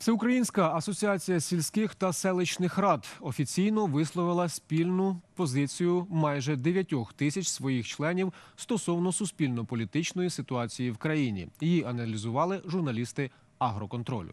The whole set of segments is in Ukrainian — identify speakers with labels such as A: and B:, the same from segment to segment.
A: Всеукраїнська асоціація сільських та селищних рад офіційно висловила спільну позицію майже 9 тисяч своїх членів стосовно суспільно-політичної ситуації в країні. Її аналізували журналісти агроконтролю.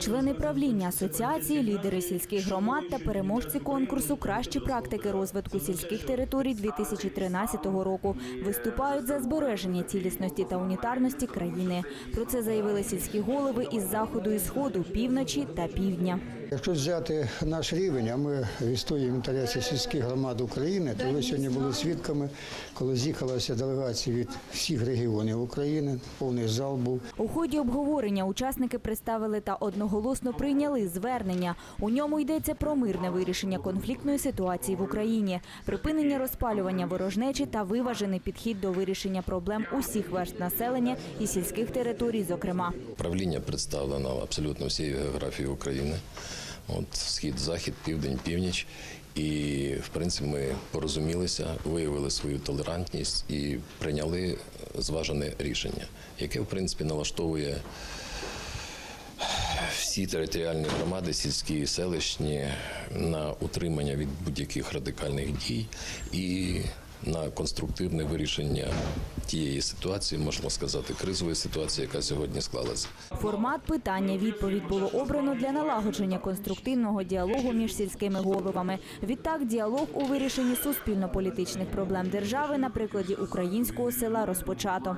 B: Члени правління асоціації, лідери сільських громад та переможці конкурсу Кращі практики розвитку сільських територій 2013 року виступають за збереження цілісності та унітарності країни. Про це заявили сільські голови із заходу і сходу, півночі та півдня.
C: Якщо взяти наш рівень, а ми відстоюємо інтереси сільських громад України, то ви сьогодні були свідками, коли з'їхалася делегація від всіх регіонів України, повний зал був.
B: У ході обговорення учасники представили та одноголосно прийняли звернення. У ньому йдеться про мирне вирішення конфліктної ситуації в Україні, припинення розпалювання ворожнечі та виважений підхід до вирішення проблем усіх верст населення і сільських територій, зокрема.
D: Правління представлено абсолютно всією географією України. От схід, захід, південь, північ. І в принципі ми порозумілися, виявили свою толерантність і прийняли зважене рішення, яке в принципі налаштовує всі територіальні громади, сільські і селищні, на утримання від будь-яких радикальних дій і на конструктивне вирішення тієї ситуації, можна сказати, кризової ситуації, яка сьогодні склалася.
B: Формат питання-відповідь було обрано для налагодження конструктивного діалогу між сільськими головами. Відтак, діалог у вирішенні суспільно-політичних проблем держави на прикладі українського села розпочато.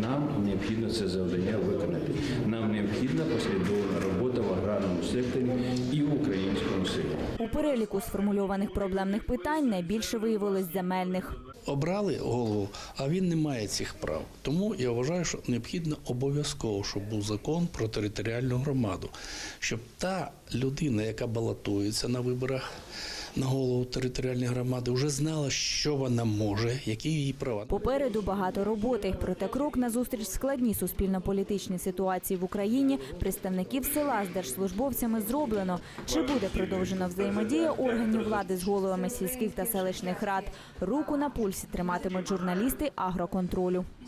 E: Нам необхідно це завдання виконати. Нам необхідна послідовна робота секторі і в українському селі.
B: У переліку сформульованих проблемних питань найбільше виявилось земельних.
F: обрали голову, а він не має цих прав. Тому я вважаю, що необхідно обов'язково, щоб був закон про територіальну громаду, щоб та людина, яка балотується на виборах на голову територіальної громади, вже знала, що вона може, які її права.
B: Попереду багато роботи. Проте крок назустріч складній суспільно-політичній ситуації в Україні представників села з держслужбовцями зроблено. Чи буде продовжена взаємодія органів влади з головами сільських та селищних рад? Руку на пульсі триматимуть журналісти агроконтролю.